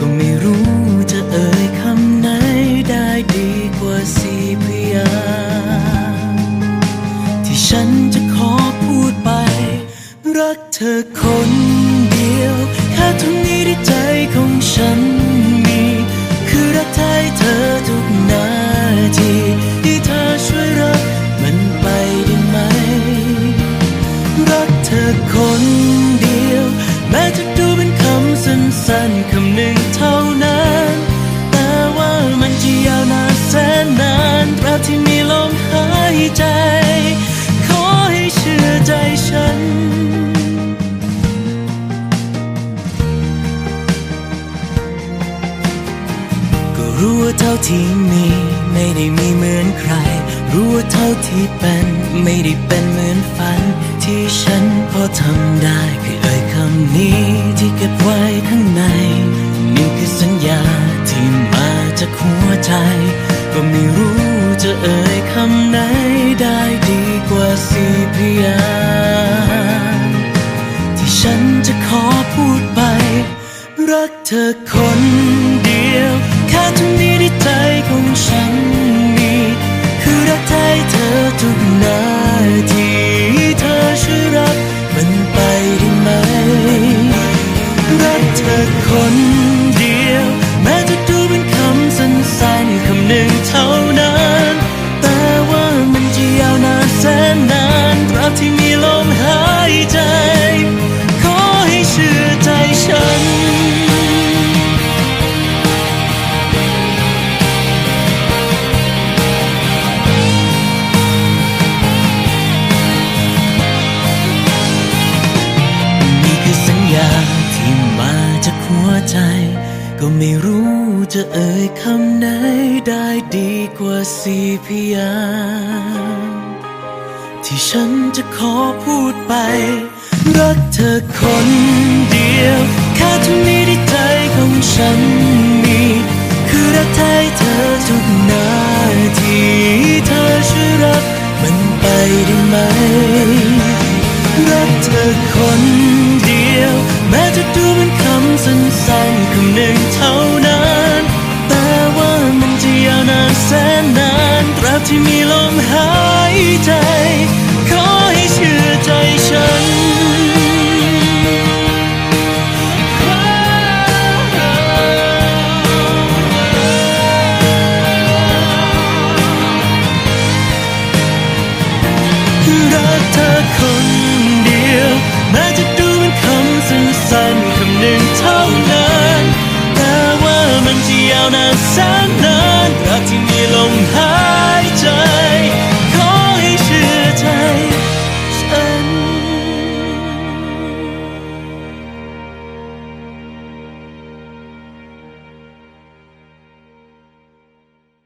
ก็ไม่รู้จะเอ่ยคำไหนได้ดีกว่าสี่พยางที่ฉันจะขอพูดไป รักเธอคนเดียว แค่ท่านี้ที่ใจของฉันมี คือรักแท้เธอทุกนาทีที่เธอช่วยรักมันไปได้ไหม รักเธอคนเดียว แม้จะ ใจ ขอให้เชื่อใจฉัน ก็รู้ว่าเท่าที่มีไม่ได้มีเหมือนใคร รู้ว่าเท่าที่เป็นไม่ได้เป็นเหมือนฝัน ที่ฉันพอทำได้คือเอ่ยคำนี้ที่เก็บไว้ข้างใน นี่คือสัญญาที่มาจากหัวใจ ก็ไม่รู้จะเอ่ยคำไหนได้ดีกว่าสี่พยางที่ฉันจะขอพูดไป รักเธอคนเดียวแค่ตรงนี้ที่ใจของฉันมี คือรักแท้เธอทุกนาทีเธอช่วยรักมันไปได้ไหม รักเธอคน ใจ ก็ไม่รู้จะเอ่ยคำไหนได้ดีกว่าสี่พยางที่ฉันจะขอพูดไป รักเธอคนเดียว แค่เท่านี้ที่ใจของฉันมี คือรักแท้เธอทุกนาทีเธอช่วยรักมันไปได้ไหม รักเธอคนเดียว แม้จะดูเป็น สั้นๆคำหนึ่งเท่านั้น แต่ว่ามันจะยาวนานแสนนานตราบที่มีลมหาย